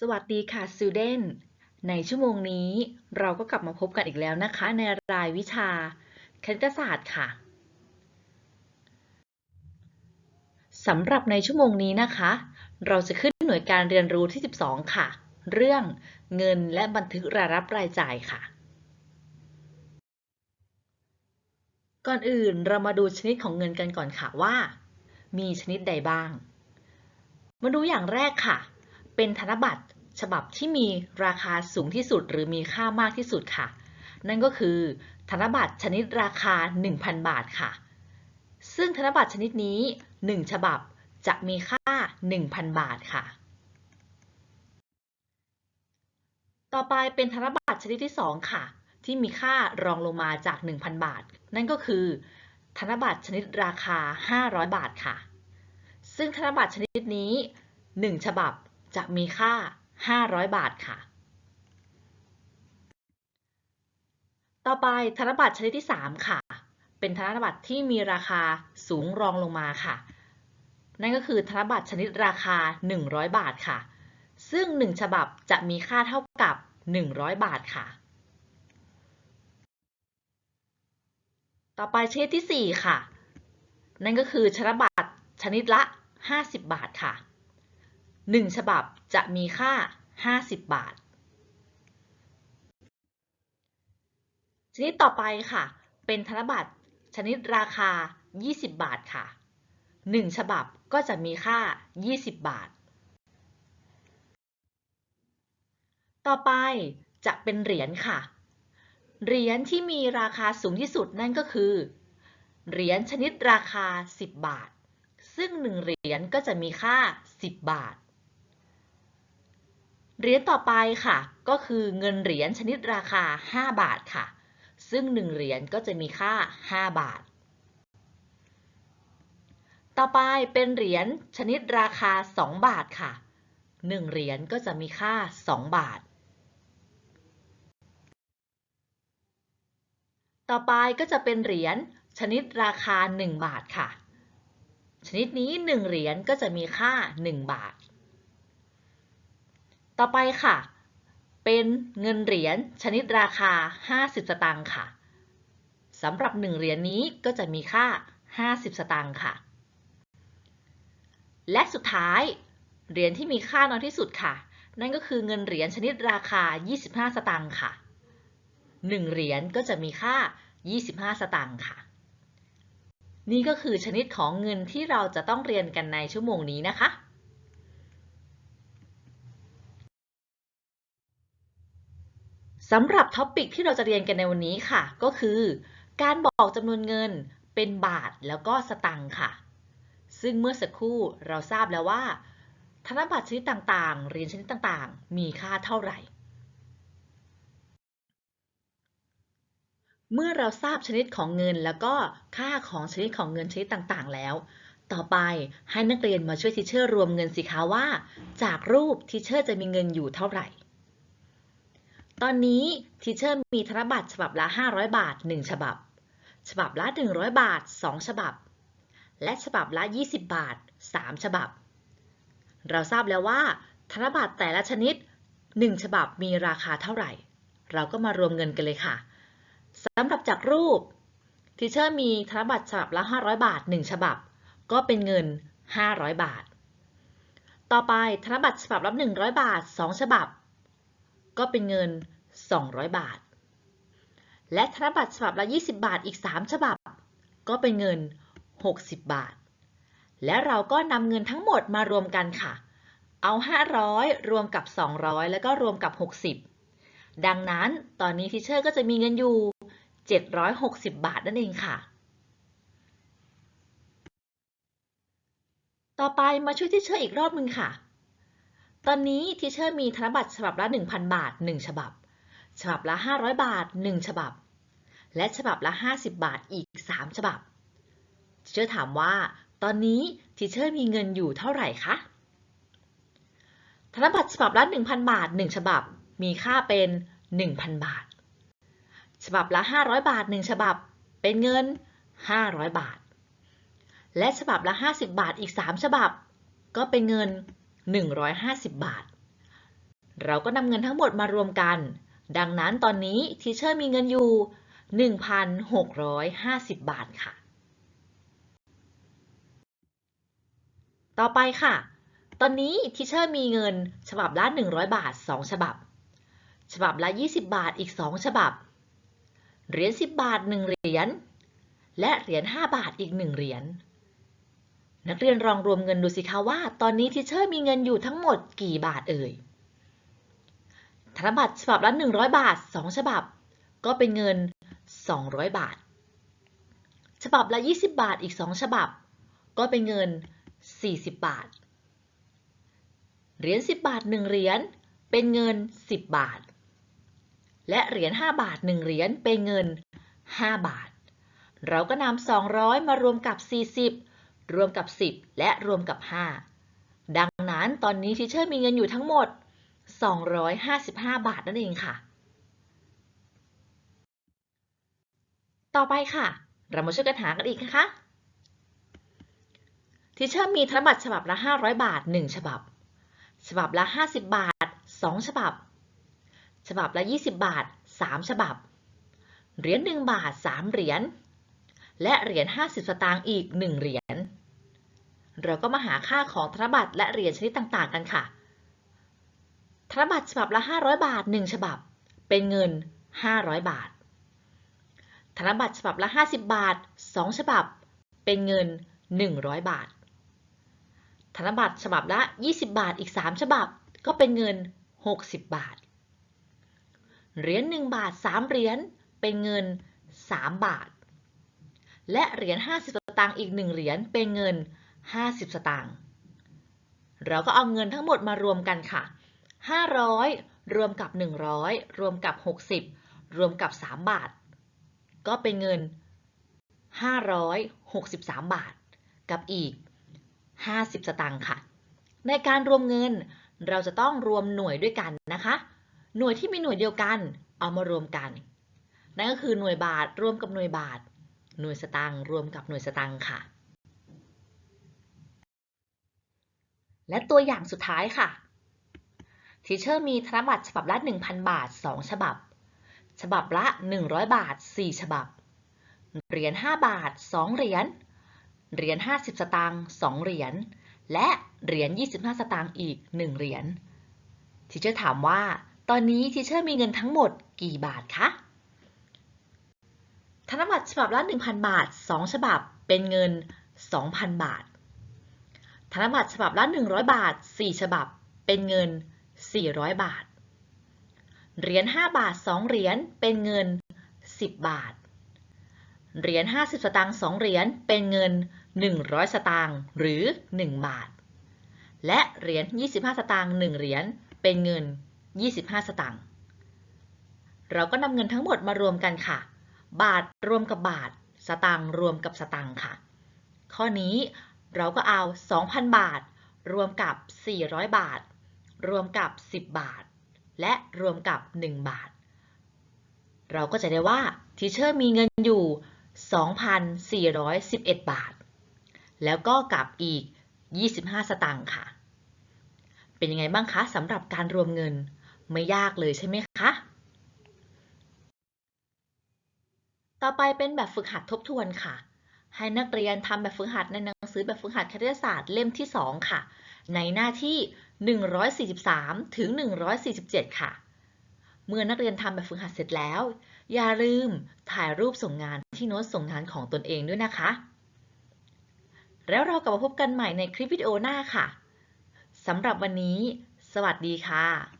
สวัสดีค่ะ student ในชั่วโมงนี้เราก็กลับมาพบกันอีกแล้วนะคะ ในรายวิชาคณิตศาสตร์ค่ะสำหรับในชั่วโมงนี้นะคะ เราจะขึ้นหน่วยการเรียนรู้ที่ 12 ค่ะ เรื่องเงินและบันทึกรายรับรายจ่ายค่ะ ก่อนอื่นเรามาดูชนิดของเงินกันก่อนค่ะว่า มีชนิดใดบ้าง มาดูอย่างแรกค่ะ เป็นธนบัตร ฉบับที่มีราคาสูงที่สุดหรือมีค่ามากที่สุดค่ะ นั่นก็คือ ธนบัตรชนิดราคา 1,000 บาทค่ะ ซึ่งธนบัตรชนิดนี้ 1 ฉบับจะมีค่า 1,000 บาทค่ะ ต่อไปเป็นธนบัตรชนิดที่ 2 ค่ะ ที่มีค่ารองลงมาจาก 1,000 บาท นั่นก็คือ ธนบัตรชนิดราคา 500 บาทค่ะ ซึ่งธนบัตรชนิดนี้ 1 ฉบับจะมีค่า 500 บาทค่ะ ต่อไปธนบัตรชนิดที่ 3 ค่ะ เป็นธนบัตรที่มีราคาสูงรองลงมาค่ะ นั่นก็คือธนบัตรชนิดราคา 100 บาทค่ะ ซึ่ง 1 ฉบับจะมีค่าเท่ากับ 100 บาทค่ะ ต่อไปชนิดที่ 4 ค่ะ นั่นก็คือธนบัตรชนิดละ 50 บาทค่ะ 1 ฉบับจะมีค่า 50 บาท ชนิดต่อไปค่ะ เป็นธนบัตรชนิดราคา 20 บาทค่ะ 1 ฉบับก็จะมีค่า 20 บาท ต่อไปจะเป็นเหรียญค่ะ เหรียญที่มีราคาสูงที่สุดนั่นก็คือ เหรียญชนิดราคา 10 บาท ซึ่ง 1 เหรียญก็จะมีค่า 10 บาท เหรียญต่อไปค่ะ ก็คือเงินเหรียญชนิดราคา 5 บาทค่ะ ซึ่ง 1 เหรียญก็จะมีค่า 5 บาท ต่อไปเป็นเหรียญชนิดราคา 2 บาทค่ะ 1 เหรียญก็จะมีค่า 2 บาท ต่อไปก็จะเป็นเหรียญชนิดราคา 1 บาทค่ะ ชนิดนี้ 1 เหรียญก็จะมีค่า 1 บาท ต่อไปค่ะ เป็นเงินเหรียญชนิดราคา 50 สตางค์ค่ะสำหรับ 1 เหรียญนี้ก็จะมีค่า 50 สตางค์ค่ะ และสุดท้ายเหรียญที่มีค่าน้อยที่สุดค่ะ นั่นก็คือเงินเหรียญชนิดราคา 25 สตางค์ค่ะ 1 เหรียญก็จะมีค่า 25 สตางค์ค่ะ นี่ก็คือชนิดของเงินที่เราจะต้องเรียนกันในชั่วโมงนี้นะคะ สำหรับท็อปิกที่เราจะเรียนกันในวันนี้ค่ะ ก็คือ การบอกจำนวนเงินเป็นบาทแล้วก็สตังค์ค่ะ ซึ่งเมื่อสักครู่เราทราบแล้วว่า ธนบัตรชนิดต่างๆเหรียญชนิดต่างๆ มีค่าเท่าไหร่ เมื่อเราทราบชนิดของเงินแล้วก็ค่าของชนิดของเงินชนิดต่างๆ แล้ว ต่อไปให้นักเรียนมาช่วยทิเชอร์รวมเงินสิคะว่า จากรูปทิเชอร์จะมีเงินอยู่เท่าไหร่ ตอนนี้ทิเชอร์มีธนบัตรฉบับละ 500 บาท 1 ฉบับ ฉบับละ 100 บาท 2 ฉบับ และฉบับละ 20 บาท 3 ฉบับ เราทราบแล้วว่า ธนบัตรแต่ละชนิด 1 ฉบับมีราคาเท่าไหร่ เราก็มารวมเงินกันเลยค่ะสำหรับจากรูปทีเชอร์มีธนบัตรฉบับละ 500 บาท 1 ฉบับ ก็เป็นเงิน 500 บาท ต่อไปธนบัตรฉบับละ 100 บาท 2 ฉบับ ก็เป็นเงิน 200 บาท และธนบัตรฉบับละ 20 บาทอีก 3 ฉบับ ก็เป็นเงิน 60 บาท และเราก็นำเงินทั้งหมดมารวมกันค่ะ เอา 500 รวมกับ 200 แล้วก็รวมกับ 60 ดังนั้นตอนนี้ทิเชอร์ก็จะมีเงินอยู่ 760 บาทนั่นเองค่ะต่อไปมาช่วยทิเชอร์อีกรอบหนึ่งค่ะ ตอนนี้ทิเชอร์มีธนบัตรฉบับละ 1,000 บาท 1 ฉบับ ฉบับละ 500 บาท 1 ฉบับ และฉบับละ 50 บาทอีก 3 ฉบับทิเชอร์ถามว่า ตอนนี้ทิเชอร์มีเงินอยู่เท่าไหร่คะ ธนบัตรฉบับละ 1,000 บาท 1 ฉบับ มีค่าเป็น 1,000 บาท ฉบับละ 500 บาท 1 ฉบับ เป็นเงิน 500 บาท และฉบับละ 50 บาทอีก 3 ฉบับ ก็เป็นเงิน 150 บาท เราก็นำเงินทั้งหมดมารวมกัน ดังนั้นตอนนี้ทีเชอร์มีเงินอยู่ 1,650 บาทค่ะ ต่อไปค่ะ ตอนนี้ทีเชอร์มีเงินฉบับละ 100 บาท 2 ฉบับ ฉบับละ 20 บาทอีก 2 ฉบับ เหรียญ 10 บาท 1 เหรียญ และเหรียญ 5 บาทอีก 1 เหรียญ นักเรียนลองรวมเงินดูสิคะว่า ตอนนี้ทีเชอร์มีเงินอยู่ทั้งหมดกี่บาทเอ่ย ธนบัตรฉบับละ 100 บาท 2 ฉบับ ก็เป็นเงิน 200 บาท ฉบับละ 20 บาทอีก 2 ฉบับ ก็เป็นเงิน 40 บาท เหรียญ 10 บาท 1 เหรียญ เป็นเงิน 10 บาท และเหรียญ 5 บาท 1 เหรียญ เป็นเงิน 5 บาท เราก็นำ200 มารวมกับ 40 รวมกับ 10 และรวมกับ 5 ดังนั้นตอนนี้ทีเชอร์มีเงินอยู่ทั้งหมด 255 บาทนั่นเองค่ะ ต่อไปค่ะ เรามาช่วยกันหากันอีกนะคะทีเชอร์มีธนบัตรฉบับละ 500 บาท 1 ฉบับ ฉบับละ 50 บาท 2 ฉบับ ฉบับละ 20 บาท 3 ฉบับ เหรียญ 1 บาท 3 เหรียญ และเหรียญ 50 สตางค์อีก 1 เหรียญ เราก็มาหาค่าของธนบัตรและเหรียญชนิดต่างๆ กันค่ะ ธนบัตรฉบับละ 500 บาท 1 ฉบับ เป็นเงิน 500 บาท ธนบัตรฉบับละ 50 บาท 2 ฉบับ เป็นเงิน 100 บาท ธนบัตรฉบับละ 20 บาทอีก 3 ฉบับ ก็เป็นเงิน 60 บาท เหรียญ1บาท 3 เหรียญ เป็นเงิน 3 บาท และเหรียญ 50 สตางค์อีก 1 เหรียญ เป็นเงิน 50 สตางค์เราก็เอาเงินทั้งหมดมารวมกันค่ะ 500 รวมกับ 100 รวมกับ 60 รวมกับ 3 บาท ก็เป็นเงิน 563 บาท กับอีก 50 สตางค์ค่ะ ในการรวมเงินเราจะต้องรวมหน่วยด้วยกันนะคะ หน่วยที่มีหน่วยเดียวกัน เอามารวมกัน นั่นก็คือหน่วยบาทรวมกับหน่วยบาท หน่วยสตางค์รวมกับหน่วยสตางค์ค่ะ และตัวอย่างสุดท้ายค่ะทีเชอร์มีธนบัตรฉบับละ 1,000 บาท 2 ฉบับ ฉบับละ 100 บาท 4 ฉบับ เหรียญ 5 บาท 2 เหรียญ เหรียญ 50 สตางค์ 2 เหรียญ และเหรียญ 25 สตางค์อีก 1 เหรียญทีเชอร์ถามว่า ตอนนี้ทีเชอร์มีเงินทั้งหมดกี่บาทคะ ธนบัตรฉบับละ 1,000 บาท 2 ฉบับ เป็นเงิน 2,000 บาท ธนบัตรฉบับละ100 บาท 4 ฉบับ เป็นเงิน 400 บาท เหรียญ5บาท 2 เหรียญ เป็นเงิน 10 บาท เหรียญ50 สตางค์2เหรียญ เป็นเงิน 100 สตางค์ หรือ 1 บาท และเหรียญ25 สตางค์ 1 เหรียญ เป็นเงิน 25 สตางค์ เราก็นำเงินทั้งหมดมารวมกันค่ะ บาทรวมกับบาท สตางค์รวมกับสตางค์ค่ะ ข้อนี้ เราก็เอา 2,000 บาท รวมกับ 400 บาท รวมกับ 10 บาท และรวมกับ 1 บาท เราก็จะได้ว่าทีเชอร์มีเงินอยู่ 2,411 บาท แล้วก็กับอีก 25 สตางค์ค่ะ เป็นยังไงบ้างคะสำหรับการรวมเงินไม่ยากเลยใช่ไหมคะ ต่อไปเป็นแบบฝึกหัดทบทวนค่ะ ให้นักเรียนทำแบบฝึกหัดในหนังสือแบบฝึกหัดคณิตศาสตร์เล่มที่ 2 ค่ะ ในหน้าที่ 143 ถึง 147 ค่ะ เมื่อนักเรียนทำแบบฝึกหัดเสร็จแล้ว อย่าลืมถ่ายรูปส่งงานที่โน้ตส่งงานของตนเองด้วยนะคะ แล้วเรากลับมาพบกันใหม่ในคลิปวิดีโอหน้าค่ะสำหรับวันนี้ สวัสดีค่ะ